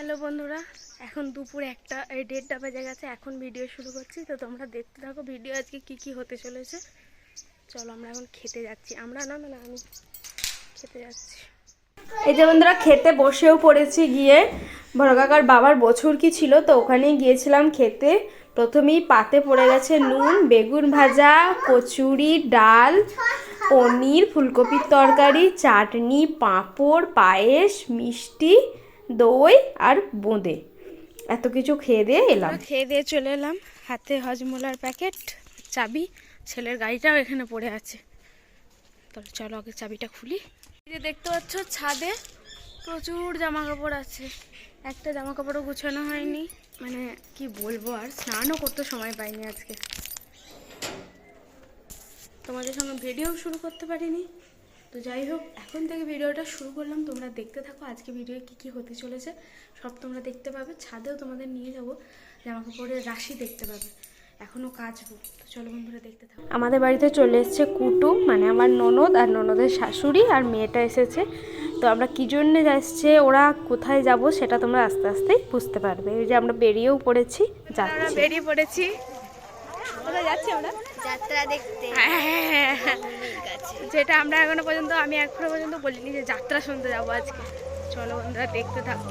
Hello বন্ধুরা, এখন দুপুর একটা দেড়টা বেজে গেছে, এখন ভিডিও শুরু করছি। তো তোমরা দেখতে থাকো ভিডিও আজকে কি কি হতে চলেছে। চলো আমরা এখন খেতে যাচ্ছি। আমরা, না মানে আমি খেতে যাচ্ছি। এই যে বন্ধুরা, খেতে বসেও পড়েছি গিয়ে। বড় কাকার বাবার বছর কি ছিল, তো ওখানেই গিয়েছিলাম খেতে। প্রথমেই পাতে পড়ে গেছে নুন, বেগুন ভাজা, কচুরি, ডাল, পনির, ফুলকপির তরকারি, চাটনি, পাঁপড়, পায়েস, মিষ্টি দই আর বোঁদে। এত কিছু খেয়ে দিয়ে এলাম। খেয়ে দিয়ে চলে এলাম। হাতে হজমোলার প্যাকেট, চাবি, ছেলের গাড়িটাও এখানে পড়ে আছে। তাহলে চলো আগে চাবিটা খুলি। যে দেখতে পাচ্ছ, ছাদে প্রচুর জামা কাপড় আছে। একটা জামা কাপড়ও গুছানো হয়নি। মানে কি বলব আর, স্নানও করতে সময় পাইনি আজকে। তোমাদের সঙ্গে ভিডিও শুরু করতে পারিনি। তো যাই হোক এখন থেকে ভিডিওটা শুরু করলাম। তোমরা দেখতে থাকো আজকে ভিডিওয়ে কী কী হতে চলেছে। সব তোমরা দেখতে পাবে। ছাদেও তোমাদের নিয়ে যাব জামা কাপড়ের রাশি দেখতে পাবে। এখনও কাচবো। তো চলো বন্ধুরা দেখতে থাকো। আমাদের বাড়িতে চলে এসেছে কুটুম মানে আমার ননদ আর ননদের শাশুড়ি আর মেয়েটা এসেছে। তো আমরা কী জন্যে যাচ্ছে ওরা কোথায় যাব সেটা তোমরা আস্তে আস্তেই বুঝতে পারবে। এই যে আমরা বেরিয়েও পড়েছি যাচ্ছি। বেরিয়ে পড়েছি। কোথায় যাচ্ছি আমরা যাত্রা দেখতে। হ্যাঁ, যেটা আমরা এখনও পর্যন্ত আমি এখনও পর্যন্ত বলিনি যে যাত্রা শুনতে যাব আজকে। চলো বন্ধুরা দেখতে থাকো।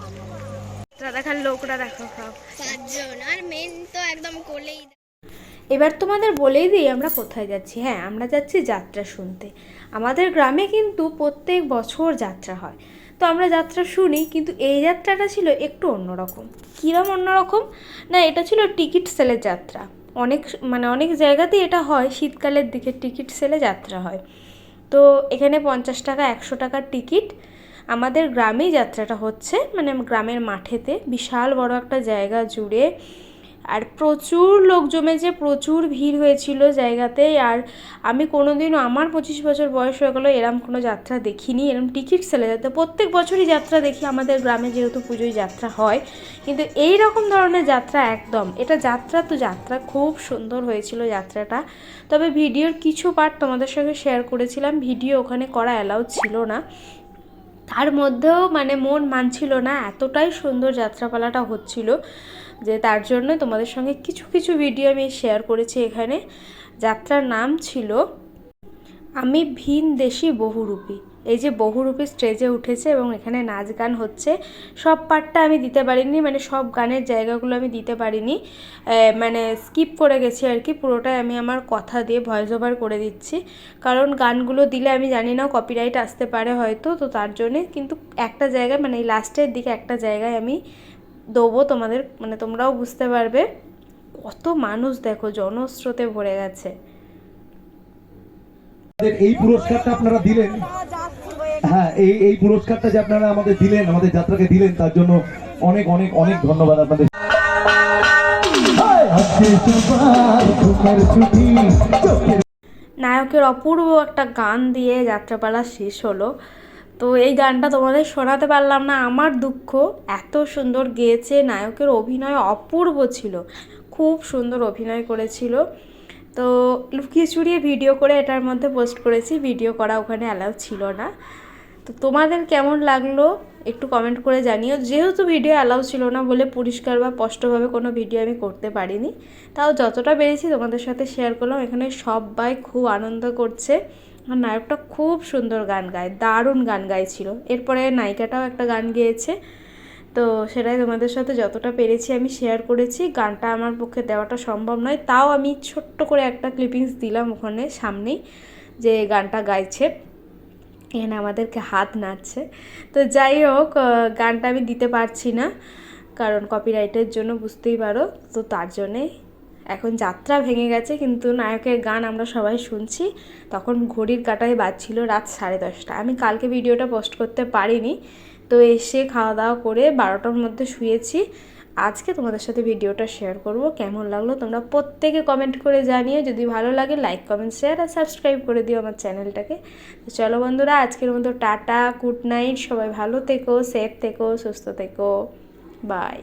যাত্রা দেখার লোকরা দেখো সব। পাঁচজন আর মেন তো একদম কোলেই এবার তোমাদের বলেই দিই আমরা কোথায় যাচ্ছি। হ্যাঁ আমরা যাচ্ছি যাত্রা শুনতে। আমাদের গ্রামে কিন্তু প্রত্যেক বছর যাত্রা হয়। তো আমরা যাত্রা শুনি কিন্তু এই যাত্রাটা ছিল একটু অন্যরকম। কীরকম অন্যরকম? না এটা ছিল টিকিট সেলের যাত্রা। অনেক মানে অনেক জায়গাতেই এটা হয়, শীতকালের দিকে টিকিট সেলে যাত্রা হয়। তো এখানে পঞ্চাশ টাকা, একশো টাকার টিকিট। আমাদের গ্রামেই যাত্রাটা হচ্ছে মানে গ্রামের মাঠেতে। বিশাল বড় একটা জায়গা জুড়ে আর প্রচুর লোক জমেছে, প্রচুর ভিড় হয়েছিল জায়গাতে। আর আমি কোনোদিনও, আমার পঁচিশ বছর বয়স হয়ে গেলো, এরম কোনো যাত্রা দেখিনি, এরম টিকিট সেলে যাতে প্রত্যেক বছরই যাত্রা দেখি, আমাদের গ্রামে যেহেতু পুজোয় যাত্রা হয়। কিন্তু এই রকম ধরনের যাত্রা একদম, এটা যাত্রা তো যাত্রা, খুব সুন্দর হয়েছিল যাত্রাটা। তবে ভিডিওর কিছু পার্ট তোমাদের সঙ্গে শেয়ার করেছিলাম, ভিডিও ওখানে করা অ্যালাউ ছিল না। তার মধ্যেও মানে মন মানছিল না, এতটাই সুন্দর যাত্রাপালাটা হচ্ছিল। যে তার জন্য তোমাদের সঙ্গে কিছু কিছু ভিডিও আমি শেয়ার করেছি এখানে। যাত্রার নাম ছিল আমি ভিন দেশি বহুরূপী। এই যে বহুরূপী স্টেজে উঠেছে এবং এখানে নাচ গান হচ্ছে। সব পার্টটা আমি দিতে পারিনি মানে সব গানের জায়গাগুলো আমি দিতে পারিনি। মানে স্কিপ করে গেছি আর কি, পুরোটাই আমি আমার কথা দিয়ে ভয়েস ওভার করে দিচ্ছি। কারণ গানগুলো দিলে আমি জানি না কপিরাইট আসতে পারে হয়তো, তো তার জন্যে কিন্তু একটা জায়গায় মানে এই লাস্টের দিকে একটা জায়গায় আমি দেবো তোমাদের মানে তোমরাও বুঝতে পারবে। কত মানুষ দেখো জনস্রোতে ভরে গেছে। এই পুরস্কারটা আপনারা দিলেন। হ্যাঁ এই এই পুরস্কারটা যে আপনারা আমাদের দিলেন আমাদের যাত্রাকে দিলেন তার জন্য অনেক অনেক অনেক ধন্যবাদ আপনাদের। নায়কের অপূর্ব একটা গান দিয়ে যাত্রাপালা শেষ হলো। তো এই গানটা তোমাদের শোনাতে পারলাম না। আমার দুঃখ এত সুন্দর গেয়েছে, নায়কের অভিনয় অপূর্ব ছিল, খুব সুন্দর অভিনয় করেছিল। তো লুকিয়ে চুরিয়ে ভিডিও করে এটার মধ্যে পোস্ট করেছি ভিডিও করা ওখানে অ্যালাউ ছিল না। তো তোমাদের কেমন লাগল একটু কমেন্ট করে জানিও। যেহেতু ভিডিও অ্যালাউ ছিল না বলে পরিষ্কার বা স্পষ্টভাবে কোনো ভিডিও আমি করতে পারিনি, তাও যতটা পেরেছি তোমাদের সাথে শেয়ার করলাম। এখানে সবাই খুব আনন্দ করছে। নায়কটা খুব সুন্দর গান গায়, দারুণ গান গাইছিল। এরপরে নায়িকাটাও একটা গান গেয়েছে। তো সেটাই তোমাদের সাথে যতটা পেরেছি আমি শেয়ার করেছি। গানটা আমার পক্ষে দেওয়াটা সম্ভব নয়। তাও আমি ছোট্ট করে একটা ক্লিপিংস দিলাম ওখানে সামনেই যে গানটা গাইছে। এখানে আমাদেরকে হাত নাড়ছে। তো যাই হোক গানটা আমি দিতে পারছি না। কারণ কপিরাইটের জন্য বুঝতেই পারো। তো তার জন্যে এখন যাত্রা ভেঙে গেছে, কিন্তু নায়কের গান আমরা সবাই শুনছি। তখন ঘড়ির কাটায় বাজছিল রাত সাড়ে দশটা। আমি কালকে ভিডিওটা পোস্ট করতে পারিনি, তো এসে খাওয়া দাওয়া করে বারোটার মধ্যে শুয়েছি। আজকে তোমাদের সাথে ভিডিওটা শেয়ার করব, কেমন লাগল তোমরা প্রত্যেকে কমেন্ট করে জানিও। যদি ভালো লাগে লাইক কমেন্ট শেয়ার আর সাবস্ক্রাইব করে দিও আমার চ্যানেলটাকে। তো চলো বন্ধুরা, আজকের মতো টাটা গুড নাইট সবাই ভালো থেকো সেফ থেকো, সুস্থ থেকো বাই